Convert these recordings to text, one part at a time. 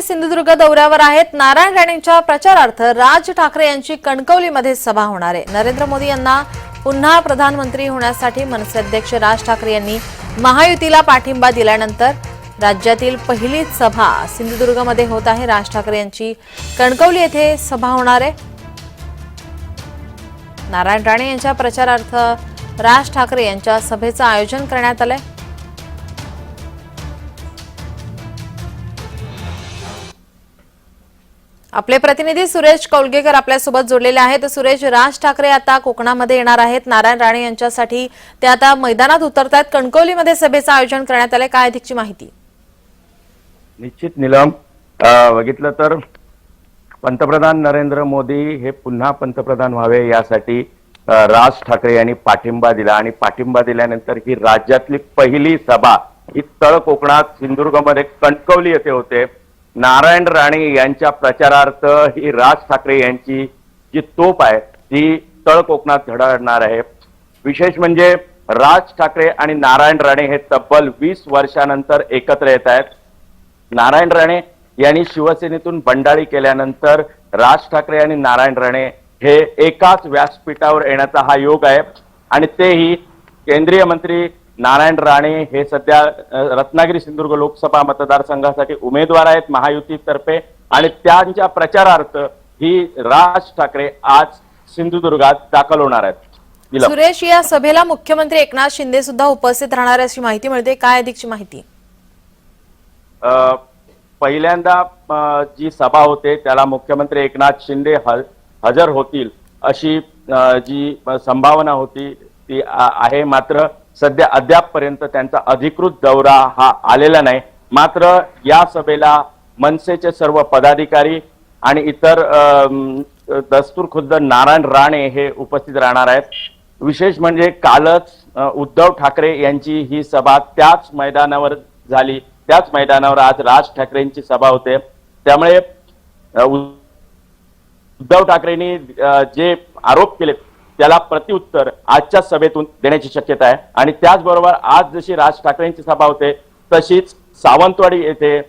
ठाकरे सिंधुदुर्ग दौऱ्यावर आहेत. नारायण राणेंच्या प्रचारार्थ राज ठाकरे यांची कणकवलीमध्ये सभा होणार आहे. नरेंद्र मोदी यांना पुन्हा प्रधानमंत्री होण्यासाठी मनसे अध्यक्ष राज ठाकरे यांनी महायुतीला पाठिंबा दिल्यानंतर राज्यातील पहिलीच सभा सिंधुदुर्गमध्ये होत आहे. राज ठाकरे यांची कणकवली येथे सभा होणार आहे. नारायण राणे यांच्या प्रचारार्थ राज ठाकरे यांच्या सभेचं आयोजन करण्यात आलंय. आपले प्रतिनिधी सुरेश कौलगेकर आपल्यासोबत जोडलेले आहेत. सुरेश राज ठाकरे आता कोकणामध्ये येणार आहेत. नारायण राणे यांच्यासाठी ते आता मैदानात उतरत आहेत कणकवलीमध्ये सभेचं आयोजन करण्यात आलंय. काय अधिकची माहिती? निश्चित निलम. बघितलं तर पंतप्रधान नरेंद्र मोदी हे पुन्हा पंतप्रधान व्हावे यासाठी राज ठाकरे यांनी पाठिंबा दिला. आणि पाठिंबा दिल्यानंतर ही राज्यातली पहिली सभा ही तळ कोकणात सिंधुदुर्गमध्ये कणकवली येथे होते. नारायण राणे यांच्या प्रचारार्थ ही राज ठाकरे यांची जी तोप आहे ती तळ कोकणात घडणार आहे. विशेष म्हणजे राज ठाकरे आणि नारायण राणे हे तब्बल वीस वर्षानंतर एकत्र येत आहेत. नारायण राणे यांनी शिवसेनेतून बंडाळी केल्यानंतर राज ठाकरे आणि नारायण राणे हे एकाच व्यासपीठावर येण्याचा हा योग आहे. आणि तेही केंद्रीय मंत्री नारायण राणे हे सध्या रत्नागिरी सिंधुदुर्ग लोकसभा मतदारसंघासाठी उमेदवार आहेत महायुतीतर्फे आणि त्यांच्या प्रचारार्थ ही राज ठाकरे आज सिंधुदुर्गात दाखल होणार आहेत. सुरेश या सभेला मुख्यमंत्री एकनाथ शिंदे सुद्धा उपस्थित राहणार अशी माहिती मिळते. काय अधिकची माहिती? अ, पहिल्यांदा जी सभा होते त्याला मुख्यमंत्री एकनाथ शिंदे हजर होतील अशी जी संभावना होती ती आहे. मात्र सध्या अद्यापपर्यंत त्यांचा अधिकृत दौरा हा आलेला नाही. मात्र या सभेला मनसेचे सर्व पदाधिकारी आणि इतर दस्तूर खुद्द नारायण राणे हे उपस्थित राहणार आहेत. विशेष म्हणजे कालच उद्धव ठाकरे यांची ही सभा त्याच मैदानावर झाली. त्याच मैदानावर आज राज ठाकरेंची सभा होते. त्यामुळे उद्धव ठाकरेंनी जे आरोप केले त्याला प्रत्युत्तर आजच्या सभेतून देण्याची शक्यता आहे. आणि त्याचबरोबर आज जशी राज ठाकरेंची सभा होते तशीच सावंतवाडी येथे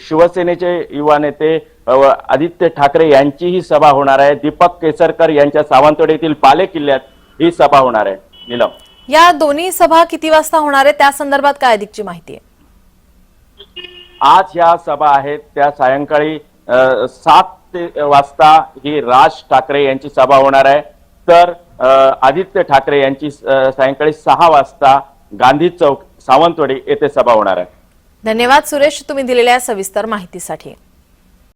शिवसेनेचे युवा नेते आदित्य ठाकरे यांचीही सभा होणार आहे. दीपक केसरकर यांच्या सावंतवाडी येथील पाले किल्ल्यात ही सभा होणार आहे. नीलम. या दोन्ही सभा किती वाजता होणार आहे त्या संदर्भात काय अधिकची माहिती आहे? आज ह्या सभा आहेत त्या सायंकाळी सात ते वाजता ही राज ठाकरे यांची सभा होणार आहे. तर आदित्य ठाकरे यांची सायंकाळी सहा वाजता गांधी चौक सावंतवाडी येथे सभा होणार आहे. धन्यवाद सुरेश तुम्ही दिलेल्या सविस्तर माहितीसाठी.